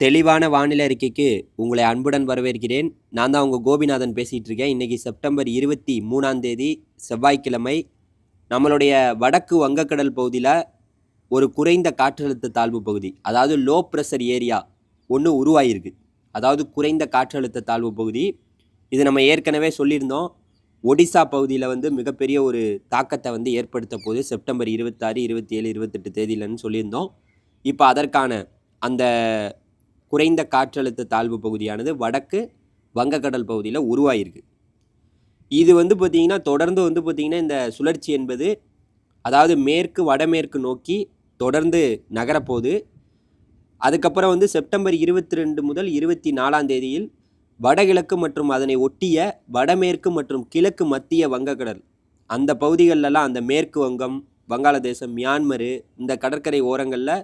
தெளிவான வானிலை அறிக்கைக்கு உங்களை அன்புடன் வரவேற்கிறேன். நான் தான் உங்கள் கோபிநாதன் பேசிகிட்டு இருக்கேன். இன்றைக்கி செப்டம்பர் இருபத்தி மூணாம் தேதி செவ்வாய்க்கிழமை. நம்மளுடைய வடக்கு வங்கக்கடல் பகுதியில் ஒரு குறைந்த காற்றழுத்த தாழ்வு பகுதி அதாவது லோ ப்ரெஷர் ஏரியா ஒன்று உருவாயிருக்கு. அதாவது குறைந்த காற்றழுத்த தாழ்வு பகுதி. இது நம்ம ஏற்கனவே சொல்லியிருந்தோம். ஒடிசா பகுதியில் வந்து மிகப்பெரிய ஒரு தாக்கத்தை வந்து ஏற்படுத்த போது செப்டம்பர் இருபத்தாறு இருபத்தி ஏழு இருபத்தெட்டு தேதியிலன்னு சொல்லியிருந்தோம். இப்போ அதற்கான அந்த குறைந்த காற்றழுத்த தாழ்வு பகுதியானது வடக்கு வங்கக்கடல் பகுதியில் உருவாயிருக்கு. இது வந்து பார்த்திங்கன்னா தொடர்ந்து வந்து பார்த்திங்கன்னா இந்த சுழற்சி என்பது அதாவது மேற்கு வடமேற்கு நோக்கி தொடர்ந்து நகரப்போகுது. அதுக்கப்புறம் வந்து செப்டம்பர் இருபத்தி ரெண்டு முதல் இருபத்தி நாலாம் தேதியில் வடகிழக்கு மற்றும் அதனை ஒட்டிய வடமேற்கு மற்றும் கிழக்கு மத்திய வங்கக்கடல் அந்த பகுதிகளெல்லாம் அந்த மேற்கு வங்கம் வங்காளதேசம் மியான்மரு இந்த கடற்கரை ஓரங்களில்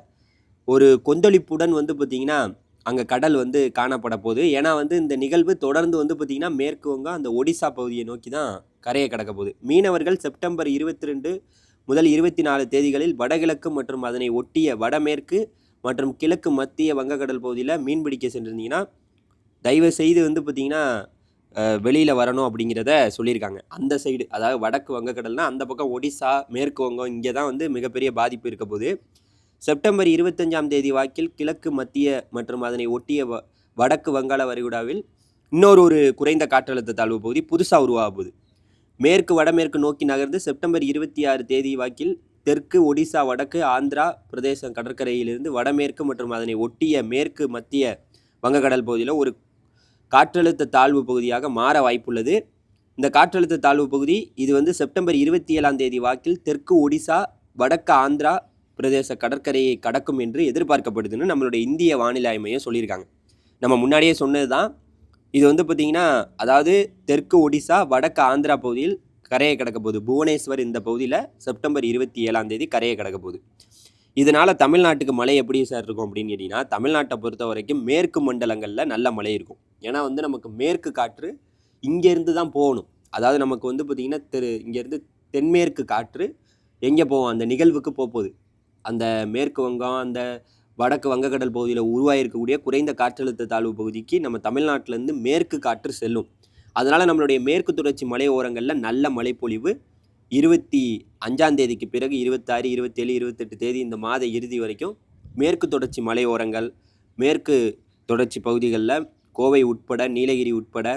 ஒரு கொந்தளிப்புடன் வந்து பார்த்திங்கன்னா அங்கே கடல் வந்து காணப்பட போகுது ஏன்னா வந்து இந்த நிகழ்வு தொடர்ந்து வந்து பார்த்திங்கன்னா மேற்கு வங்கம் அந்த ஒடிசா பகுதியை நோக்கி தான் கரையை கடக்க போகுது. மீனவர்கள் செப்டம்பர் இருபத்தி ரெண்டு முதல் இருபத்தி நாலு தேதிகளில் வடகிழக்கு மற்றும் அதனை ஒட்டிய வடமேற்கு மற்றும் கிழக்கு மத்திய வங்கக்கடல் பகுதியில் மீன்பிடிக்க சென்றிருந்தீங்கன்னா தயவு செய்து வந்து பார்த்திங்கன்னா வெளியில் வரணும் அப்படிங்கிறத சொல்லியிருக்காங்க. அந்த சைடு அதாவது வடக்கு வங்கக்கடல்னால் அந்த பக்கம் ஒடிசா மேற்கு வங்கம் இங்கே தான் வந்து மிகப்பெரிய பாதிப்பு இருக்க போகுது. செப்டம்பர் இருபத்தஞ்சாம் தேதி வாக்கில் கிழக்கு மத்திய மற்றும் அதனை ஒட்டிய வ வடக்கு வங்காள வரிகுடாவில் இன்னொரு ஒரு குறைந்த காற்றழுத்த தாழ்வு பகுதி புதுசாக உருவாகுது. மேற்கு வடமேற்கு நோக்கி நகர்ந்து செப்டம்பர் இருபத்தி ஆறு தேதி வாக்கில் தெற்கு ஒடிசா வடக்கு ஆந்திரா பிரதேசம் கடற்கரையிலிருந்து வடமேற்கு மற்றும் அதனை ஒட்டிய மேற்கு மத்திய வங்கக்கடல் பகுதியில் ஒரு காற்றழுத்த தாழ்வு பகுதியாக மாற வாய்ப்புள்ளது. இந்த காற்றழுத்த தாழ்வு பகுதி இது வந்து செப்டம்பர் இருபத்தி ஏழாம் தேதி வாக்கில் தெற்கு ஒடிசா வடக்கு ஆந்திரா பிரதேச கடற்கரையை கடக்கும் என்று எதிர்பார்க்கப்படுதுன்னு நம்மளுடைய இந்திய வானிலை ஆய்மையும் சொல்லியிருக்காங்க. நம்ம முன்னாடியே சொன்னது தான் இது வந்து பார்த்திங்கன்னா அதாவது தெற்கு ஒடிசா வடக்கு ஆந்திரா பகுதியில் கரையை கடக்க போகுது. புவனேஸ்வர் இந்த பகுதியில் செப்டம்பர் இருபத்தி ஏழாம் தேதி கரையை கடக்க போகுது. இதனால் தமிழ்நாட்டுக்கு மழை எப்படி சார் இருக்கும் அப்படின்னு கேட்டிங்கன்னா தமிழ்நாட்டை பொறுத்த வரைக்கும் மேற்கு மண்டலங்களில் நல்ல மழை இருக்கும். ஏன்னா வந்து நமக்கு மேற்கு காற்று இங்கேருந்து தான் போகணும். அதாவது நமக்கு வந்து பார்த்திங்கன்னா தெரு இங்கேருந்து தென்மேற்கு காற்று எங்கே போவோம்? அந்த நிகழ்வுக்கு போகுது. அந்த மேற்கு வங்கம் அந்த வடக்கு வங்கக்கடல் பகுதியில் உருவாகிருக்கக்கூடிய குறைந்த காற்றழுத்த தாழ்வு பகுதிக்கு நம்ம தமிழ்நாட்டிலேருந்து மேற்கு காற்று செல்லும். அதனால் நம்மளுடைய மேற்கு தொடர்ச்சி மலை ஓரங்களில் நல்ல மழைப்பொழிவு. இருபத்தி அஞ்சாம் தேதிக்கு பிறகு இருபத்தாறு இருபத்தேழு இருபத்தெட்டு தேதி இந்த மாத இறுதி வரைக்கும் மேற்கு தொடர்ச்சி மலை ஓரங்கள் மேற்கு தொடர்ச்சி பகுதிகளில் கோவை உட்பட நீலகிரி உட்பட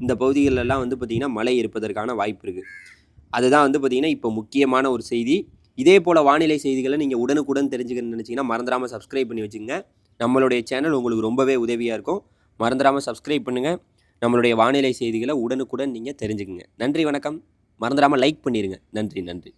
இந்த பகுதிகளெல்லாம் வந்து பார்த்திங்கன்னா மழை இருப்பதற்கான வாய்ப்பு இருக்குது அதுதான் வந்து பார்த்திங்கன்னா இப்போ முக்கியமான ஒரு செய்தி. இதே போல் வானிலை செய்திகளை நீங்கள் உடனுக்குடன் தெரிஞ்சுக்கணும்னு நினச்சிங்கன்னா மறந்துடாமல் சப்ஸ்கிரைப் பண்ணி வச்சுங்க நம்மளுடைய சேனல் உங்களுக்கு ரொம்பவே உதவியாக இருக்கும். மறந்துடாமல் சப்ஸ்கிரைப் பண்ணுங்கள் நம்மளுடைய வானிலை செய்திகளை உடனுக்குடன் நீங்கள் தெரிஞ்சுக்குங்க. நன்றி வணக்கம். மறந்துடாமல் லைக் பண்ணிடுங்க நன்றி நன்றி.